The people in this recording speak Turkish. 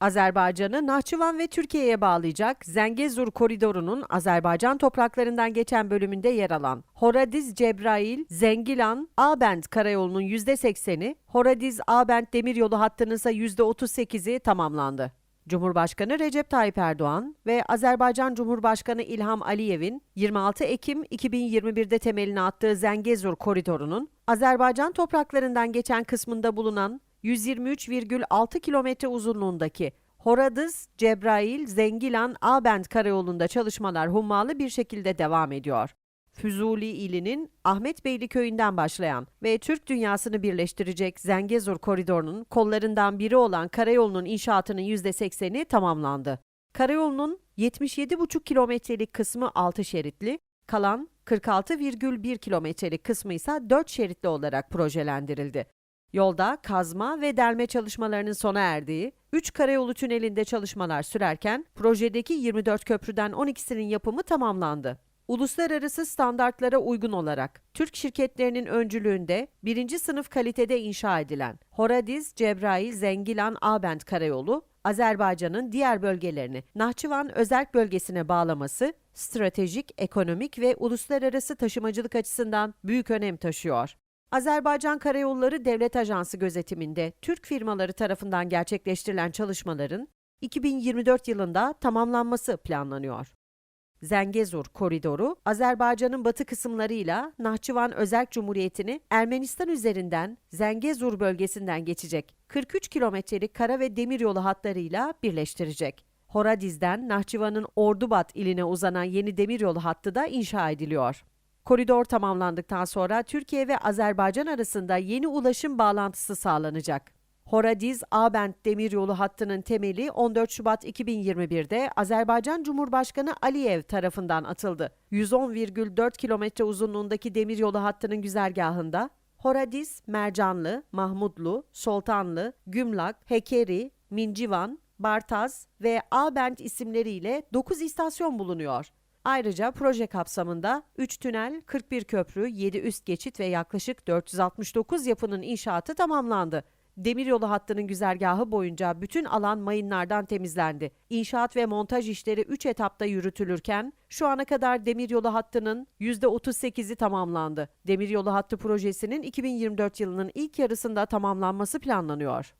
Azerbaycan'ı Nahçıvan ve Türkiye'ye bağlayacak Zengezur koridorunun Azerbaycan topraklarından geçen bölümünde yer alan Horadiz Cebrail Zengilan Abend karayolunun %80'i, Horadiz Abend demiryolu hattının ise %38'i tamamlandı. Cumhurbaşkanı Recep Tayyip Erdoğan ve Azerbaycan Cumhurbaşkanı İlham Aliyev'in 26 Ekim 2021'de temelini attığı Zengezur koridorunun Azerbaycan topraklarından geçen kısmında bulunan 123,6 kilometre uzunluğundaki Horadız, Cebrail, Zengilan, Abend karayolunda çalışmalar hummalı bir şekilde devam ediyor. Füzuli ilinin Ahmetbeyli köyünden başlayan ve Türk dünyasını birleştirecek Zengezur koridorunun kollarından biri olan karayolunun inşaatının %80'i tamamlandı. Karayolunun 77,5 kilometrelik kısmı 6 şeritli, kalan 46,1 kilometrelik kısmı ise 4 şeritli olarak projelendirildi. Yolda kazma ve delme çalışmalarının sona erdiği, 3 karayolu tünelinde çalışmalar sürerken projedeki 24 köprüden 12'sinin yapımı tamamlandı. Uluslararası standartlara uygun olarak Türk şirketlerinin öncülüğünde birinci sınıf kalitede inşa edilen Horadiz, Cebrail, Zengilan, Abend karayolu, Azerbaycan'ın diğer bölgelerini Nahçıvan özerk bölgesine bağlaması stratejik, ekonomik ve uluslararası taşımacılık açısından büyük önem taşıyor. Azerbaycan Karayolları Devlet Ajansı gözetiminde Türk firmaları tarafından gerçekleştirilen çalışmaların 2024 yılında tamamlanması planlanıyor. Zengezur koridoru, Azerbaycan'ın batı kısımlarıyla Nahçıvan Özerk Cumhuriyeti'ni Ermenistan üzerinden Zengezur bölgesinden geçecek 43 kilometrelik kara ve demiryolu hatlarıyla birleştirecek. Horadiz'den Nahçıvan'ın Ordubat iline uzanan yeni demiryolu hattı da inşa ediliyor. Koridor tamamlandıktan sonra Türkiye ve Azerbaycan arasında yeni ulaşım bağlantısı sağlanacak. Horadiz Abend demiryolu hattının temeli 14 Şubat 2021'de Azerbaycan Cumhurbaşkanı Aliyev tarafından atıldı. 110,4 kilometre uzunluğundaki demiryolu hattının güzergahında Horadiz, Mercanlı, Mahmudlu, Soltanlı, Gümlak, Hekeri, Mincivan, Bartaz ve Abend isimleriyle 9 istasyon bulunuyor. Ayrıca proje kapsamında 3 tünel, 41 köprü, 7 üst geçit ve yaklaşık 469 yapının inşaatı tamamlandı. Demiryolu hattının güzergahı boyunca bütün alan mayınlardan temizlendi. İnşaat ve montaj işleri 3 etapta yürütülürken şu ana kadar demiryolu hattının %38'i tamamlandı. Demiryolu hattı projesinin 2024 yılının ilk yarısında tamamlanması planlanıyor.